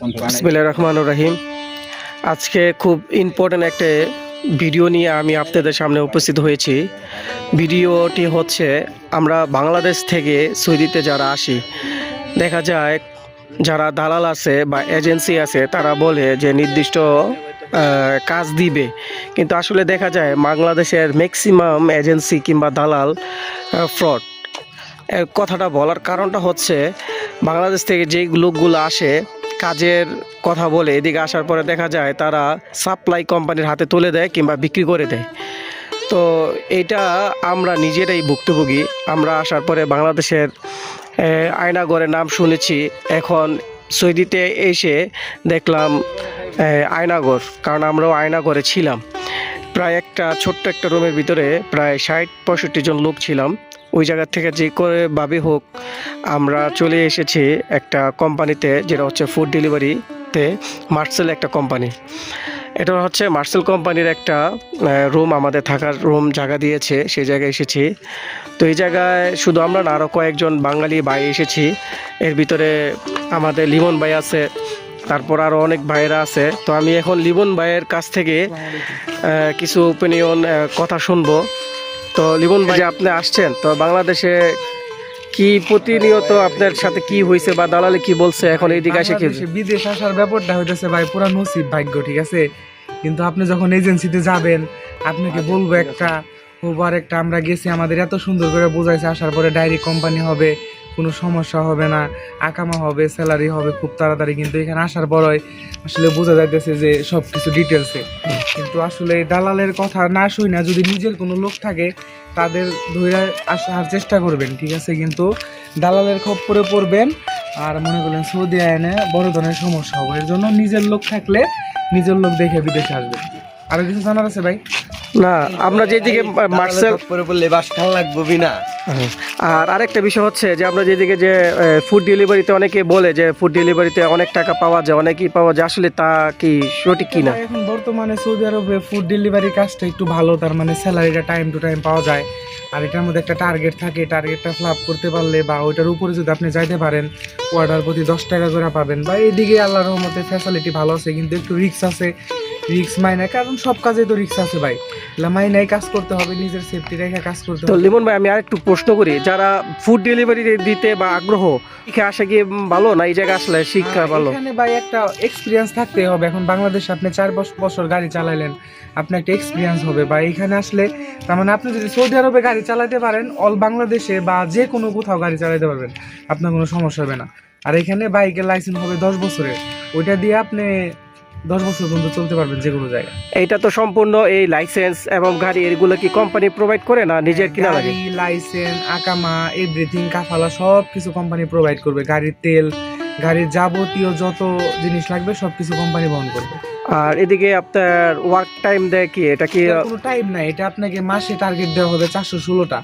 বিসমিল্লাহির রহমানুর রহিম। আজকে খুব ইম্পর্ট্যান্ট একটা ভিডিও নিয়ে আমি আপনাদের সামনে উপস্থিত হয়েছি। ভিডিওটি হচ্ছে, আমরা বাংলাদেশ থেকে সৌদিতে যারা আসি, দেখা যায় যারা দালাল আছে বা এজেন্সি আছে, তারা বলে যে নির্দিষ্ট কাজ দিবে। কিন্তু আসলে দেখা যায় বাংলাদেশের ম্যাক্সিমাম এজেন্সি কিংবা দালাল ফ্রড কথাটা বলার কারণটা হচ্ছে, বাংলাদেশ থেকে যেই লোকগুলো আসে কাজের কথা বলে এদিকে আসার পরে দেখা যায় তারা সাপ্লাই কোম্পানির হাতে তুলে দেয় কিংবা বিক্রি করে দেয়। তো এটা আমরা নিজেরাই ভুক্তভোগী। আমরা আসার পরে বাংলাদেশের আয়নাগড়ের নাম শুনেছি। এখন সৌদিতে এসে দেখলাম আয়নাগর, কারণ আমরাও আয়নাগরে ছিলাম। প্রায় একটা ছোট্ট একটা রুমের ভিতরে প্রায় ষাট পঁয়ষট্টি জন লোক ছিলাম। ওই জায়গা থেকে যে করে ভাবে হোক, আমরা চলে এসেছি একটা কোম্পানিতে, যেটা হচ্ছে ফুড ডেলিভারিতে মার্সেল একটা কোম্পানি। এটা হচ্ছে মার্সেল কোম্পানির একটা রুম আমাদের থাকার রুম জায়গা দিয়েছে, সেই জায়গায় এসেছি। তো এই জায়গায় শুধু আমরা না আরও কয়েকজন বাঙালি ভাই এসেছি। এর ভিতরে আমাদের লিমন ভাই আছে তারপর আরও অনেক ভাইয়েরা আছে। তো আমি এখন লিবন ভাইয়ের কাছ থেকে কিছু ওপিনিয়ন কথা শুনব। তো লিবন ভাই আপনি আসছেন? তো বাংলাদেশে কি প্রতিনিয়ত আপনার সাথে কি হয়েছে বা দালালে কি বলছে? এখন এইদিকে এসে কি বাংলাদেশে বিদেশ আসার ব্যাপারটা হইতেছে ভাই পুরা নসিব ভাগ্য ঠিক আছে? কিন্তু আপনি যখন এজেন্সিতে যাবেন আপনাকে বলব একটা ওভার একটা আমরা গেছি আমাদের এত সুন্দর করে বোঝাইছে আসার পরে ডায়েরি কোম্পানি হবে। কোনো সমস্যা হবে না, আকামা হবে স্যালারি হবে খুব তাড়াতাড়ি, কিন্তু এখানে আসার পরই আসলে বোঝা যাইতেছে যে সব কিছু ডিটেলসে কিন্তু আসলে দালালের কথা না শুই না যদি নিজের কোনো লোক থাকে, তাদের ধরে আসার চেষ্টা করবেন, ঠিক আছে? কিন্তু দালালের খপ্পরে পড়বেন আর মনে করলেন সৌদি আইনে বড় ধরনের সমস্যা হবে। এর জন্য নিজের লোক থাকলে নিজের লোক দেখে বিদেশে আসবে আরও কিছু জানার আছে ভাই? না আমরা যেদিকে মার্সেল লাগবে না। আর আরেকটা বিষয় হচ্ছে যে আমরা যেদিকে যে ফুড ডেলিভারিতে অনেকে বলে যে ফুড ডেলিভারিতে অনেক টাকা পাওয়া যায় অনেকই পাওয়া যায় আসলে তা কি সঠিক কি না এখন বর্তমানে সৌদি আরবে ফুড ডেলিভারি কাজটা একটু ভালো তার মানে স্যালারিটা টাইম টু টাইম পাওয়া যায়। আর এটার মধ্যে একটা টার্গেট থাকে টার্গেটটা ফ্লাপ করতে পারলে বা ওইটার উপরে যদি আপনি যাইতে পারেন অর্ডার প্রতি দশ টাকা করে পাবেন। বা এদিকে আল্লাহর রহমতে ফ্যাসিলিটি ভালো আছে কিন্তু একটু রিক্স আছে। রিক্স মাইনে কারণ সব কাজে তো রিক্স আছে ভাই। মাইনাই কাজ করতে হবে নিজের সেফটি রেখে কাজ করতে তো হবে। লিমন ভাই আমি আরেকটু প্রশ্ন করি যারা ফুড ডেলিভারি দিতে বা আগ্রহ শিখে আসা গিয়ে ভালো না এই জায়গায় আসলে শিক্ষা ভালো? এখানে ভাই একটা এক্সপিরিয়েন্স থাকতে হবে এখন বাংলাদেশে আপনি চার বছর বছর গাড়ি চালাইলেন আপনার একটা এক্সপিরিয়েন্স হবে। বা এখানে আসলে তার মানে আপনি যদি সৌদি আরবে গাড়ি চালাতে পারেন অল বাংলাদেশে বা যে কোনো কোথাও গাড়ি চালাতে পারবেন আপনার কোনো সমস্যা হবে না। আর এখানে বাইকের লাইসেন্স হবে দশ বছরের। ওইটা দিয়ে আপনি দশ বছর পর্যন্ত চলতে পারবেন যে কোনো জায়গায়। এটা তো সম্পূর্ণ এই লাইসেন্স এবং গাড়ি এগুলো কি কোম্পানি প্রোভাইড করে না নিজের কিনা লাগে? লাইসেন্স আকামা এভরিথিং কাফালা সব কিছু কোম্পানি প্রোভাইড করবে। গাড়ির তেল গাড়ির যাবতীয় যত জিনিস লাগবে সব কিছু কোম্পানি বহন করবে। আর এদিকে আপনার ওয়ার্ক টাইম দেয় কি? এটা কি কোনো টাইম নাই। এটা আপনাকে মাসে টার্গেট দেওয়া হবে চারশো ষোলোটা।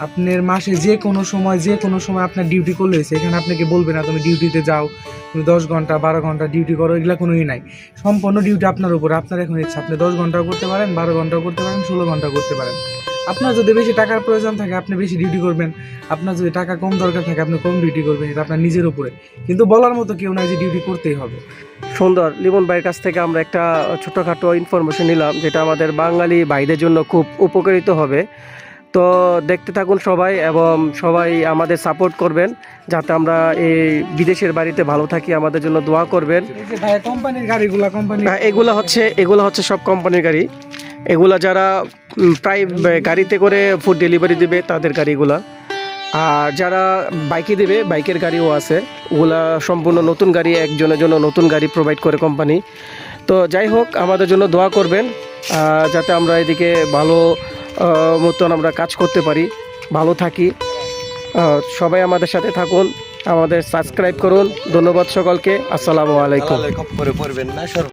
আপনার মাসে যে কোনো সময়, যে কোনো সময় আপনার ডিউটি করলে হয়েছে। এখানে আপনাকে বলবে না, তুমি ডিউটিতে যাও। তুমি দশ ঘণ্টা, বারো ঘণ্টা ডিউটি করো। এগুলো কোনোই নাই। সম্পূর্ণ ডিউটি আপনার উপর। আপনার এখন ইচ্ছা, আপনি দশ ঘন্টাও করতে পারেন, বারো ঘন্টাও করতে পারেন, ষোলো ঘন্টাও করতে পারেন। আপনার যদি বেশি টাকার প্রয়োজন থাকে, আপনি বেশি ডিউটি করবেন। আপনার যদি টাকা কম দরকার থাকে, আপনি কম ডিউটি করবেন। এটা আপনার নিজের উপরে। কিন্তু বলার মতো কেউ নাই যে ডিউটি করতেই হবে। সুন্দর। লিমন ভাইয়ের কাছ থেকে আমরা একটা ছোটোখাটো ইনফরমেশন নিলাম, যেটা আমাদের বাঙালি ভাইদের জন্য খুব উপকারিত হবে। তো দেখতে থাকুন সবাই এবং সবাই আমাদের সাপোর্ট করবেন, যাতে আমরা এই বিদেশের বাড়িতে ভালো থাকি, আমাদের জন্য দোয়া করবেন। কোম্পানির গাড়িগুলা এগুলো হচ্ছে এগুলো হচ্ছে সব কোম্পানির গাড়ি। এগুলা যারা প্রায় গাড়িতে করে ফুড ডেলিভারি দিবে, তাদের গাড়িগুলা। আর যারা বাইকে দেবে, বাইকের গাড়িও আছে। ওগুলা সম্পূর্ণ নতুন গাড়ি, একজনের জন্য নতুন গাড়ি প্রোভাইড করে কোম্পানি তো যাই হোক, আমাদের জন্য দোয়া করবেন যাতে আমরা এদিকে ভালো মতন আমরা কাজ করতে পারি, ভালো থাকি। সবাই আমাদের সাথে থাকুন, আমাদের সাবস্ক্রাইব করুন। ধন্যবাদ সকলকে। আসসালামু আলাইকুম। পড়বেন না